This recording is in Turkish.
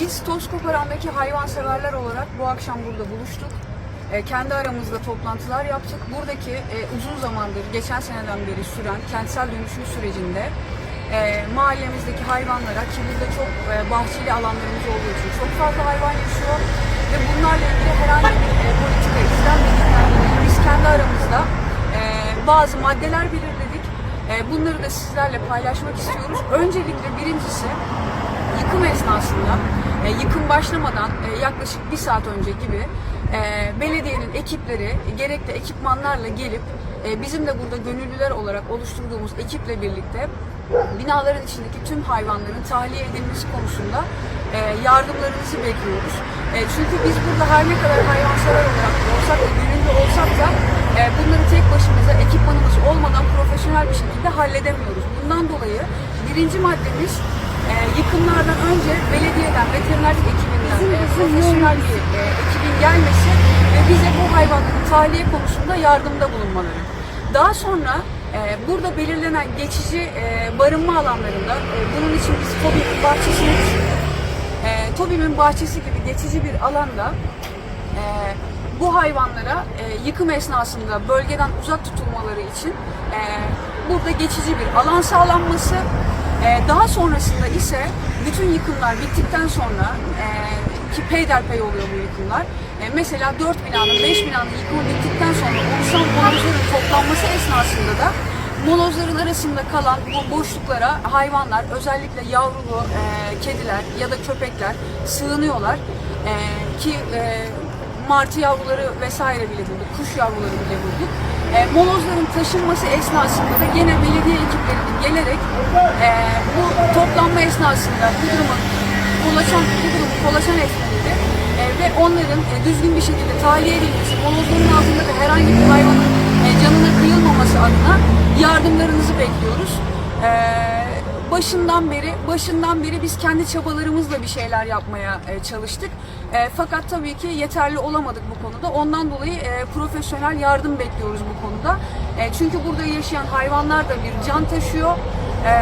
Biz Tozkoparan'daki hayvanseverler olarak bu akşam burada buluştuk. E, kendi aramızda toplantılar yaptık. Buradaki e, uzun zamandır, geçen seneden beri süren kentsel dönüşüm sürecinde e, mahallemizdeki hayvanlara ki burada çok e, bahçeli alanlarımız olduğu için çok fazla hayvan yaşıyor ve bunlarla ilgili herhangi bir e, politika izlenmediğinden dolayı biz kendi aramızda e, bazı maddeler belirledik. E, bunları da sizlerle paylaşmak istiyoruz. Öncelikle birincisi yıkım esnasında e, yıkım başlamadan e, yaklaşık bir saat önce gibi e, belediyenin ekipleri gerekli ekipmanlarla gelip e, bizim de burada gönüllüler olarak oluşturduğumuz ekiple birlikte binaların içindeki tüm hayvanların tahliye edilmesi konusunda e, yardımlarınızı bekliyoruz. E, çünkü biz burada her ne kadar hayvansever olarak olsak da gönüllü olsak da e, bunları tek başımıza ekipmanımız olmadan profesyonel bir şekilde halledemiyoruz. Bundan dolayı birinci maddemiz yıkımlardan önce belediyeden, veterinerlik ekibinden e, profesyonel bir e, ekibin gelmesi ve bize bu hayvanların tahliye konusunda yardımda bulunmaları. Daha sonra e, burada belirlenen geçici e, barınma alanlarında, e, bunun için biz TOBİ bahçesini düşündük. E, TOBİ'nin bahçesi gibi geçici bir alanda e, bu hayvanlara e, yıkım esnasında bölgeden uzak tutulmaları için e, burada geçici bir alan sağlanması, e, daha sonrasında ise bütün yıkımlar bittikten sonra e, ki peyderpey oluyor bu yıkımlar. E, mesela 4 binanın, 5 binanın yıkımı bittikten sonra oluşan molozların toplanması esnasında da molozların arasında kalan bu boşluklara hayvanlar, özellikle yavrulu e, kediler ya da köpekler sığınıyorlar. E, ki e, martı yavruları vesaire bile bulduk, kuş yavruları bile bulduk. E, molozların taşınması esnasında da gene belediye ekiplerinin gelerek e, bu toplanma esnasında bu durumu kolaçan, bu durumu kolaçan etmeleri e, ve onların e, düzgün bir şekilde tahliye edilmesi, molozların altında da herhangi bir hayvanın e, canına kıyılmaması adına yardımlarınızı bekliyoruz. E, başından beri başından beri biz kendi çabalarımızla bir şeyler yapmaya e, çalıştık. E, fakat tabii ki yeterli olamadık bu konuda. Ondan dolayı e, profesyonel yardım bekliyoruz bu konuda. Çünkü burada yaşayan hayvanlar da bir can taşıyor. E,